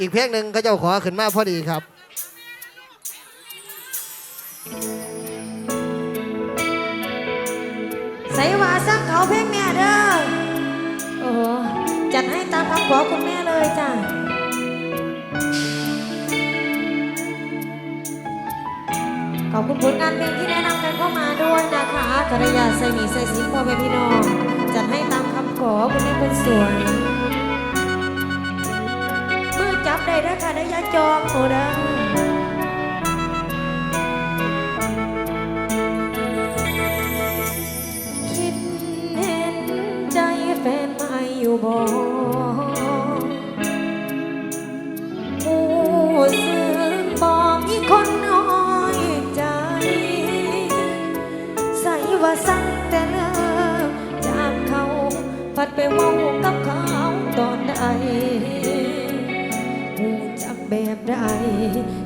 อีกเพลงหนึ่งเขาเจ้าขอขึ้นมาพอดีครับ ใส่วาสร้างเขาเพลงแม่เด้อ โอ้โห จัดให้ตามคำขอคุณแม่เลยจ้ะขอบคุณผลงานเพลงที่แนะนำกันเข้ามาด้วยนะคะกระยาใส่หนีใส่สิงพ่อแม่พี่น้อง จัดให้ตามคำขอคุณแม่เป็นสวย เด้อค่ะได้อยาจองโอ้เด้อคิดเห็นใจแฟนไม่อยู่บ่ผู้สึกบอกมีคนน้อยใจ ใส่ว่าสั่งแต่เลิกจากเขา พัดไปเว่ากับเขาตอนใด จักแบบใด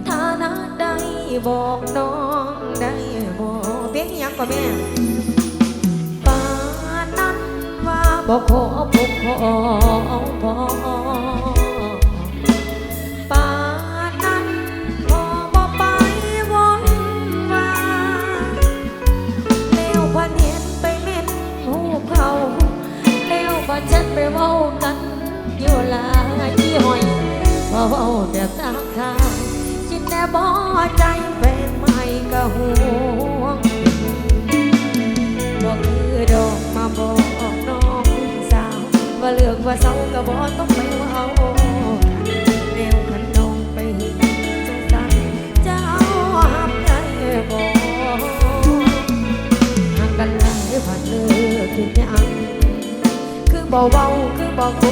ฐานะใดบอกน้องได้บอกเพียงยังก่อนแม่ป่านั้นว่าบอกขอพบขอพอป่านั้นพอบอกไปวนมาแล้วพันเห็นไปเม็นหูเขาแล้วพันฉันไปว้า เว้าแบบตามทางคิดแน่บ่ใจแฟนใหม่ก็ห่วงบอกคือดอกมาบอกน้องสาว ว่าเลือกว่าเศร้าก็บอกต้องไปว่าเอาเร็วขันน้องไปเห็นจังสันเจ้าห้ามใจบอกห่างกันหลายผ่านเลิกคิดยังคือบอกเว้าคือบอกค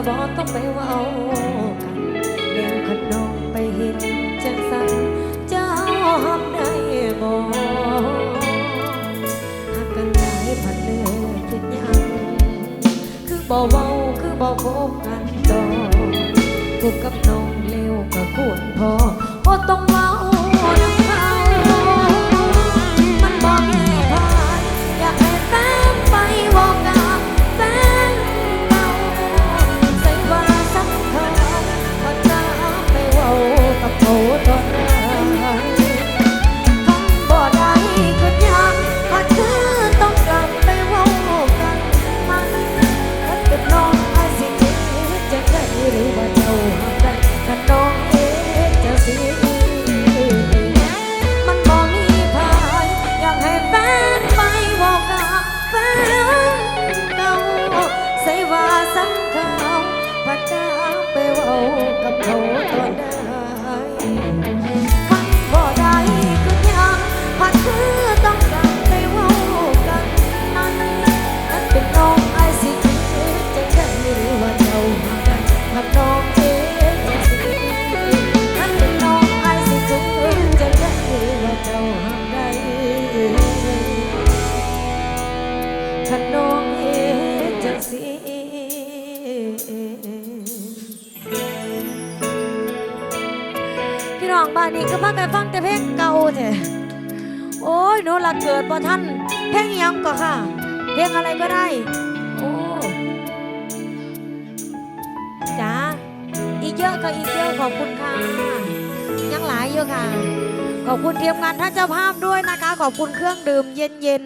ก็บอกต้องไปว่ากันเลี้ยงขนน้องไปเห็นจังสันเจ้าหับได้บอกหักกันหลายพันเลือคิดยัง คือบอกเว้าคือบอกคบกันต่อคบกับน้องเร็วก็ควรพอบ่ต้อง ดจ สิ พี่น้องบ้านนี้ก็มากันฟังแต่เพลงเก่าแท้โอ้ยหนูละเกิดบ่ทันเพลงยังก็ค่ะ เพลงอะไรก็ได้โอ้จ้าอีกเยอะก็อีกเยอะขอบคุณค่ะ ยังหลายอยู่ค่ะ ขอบคุณเทียมงานท่านเจ้าภาพด้วยนะคะ ขอบคุณเครื่องดื่มเย็น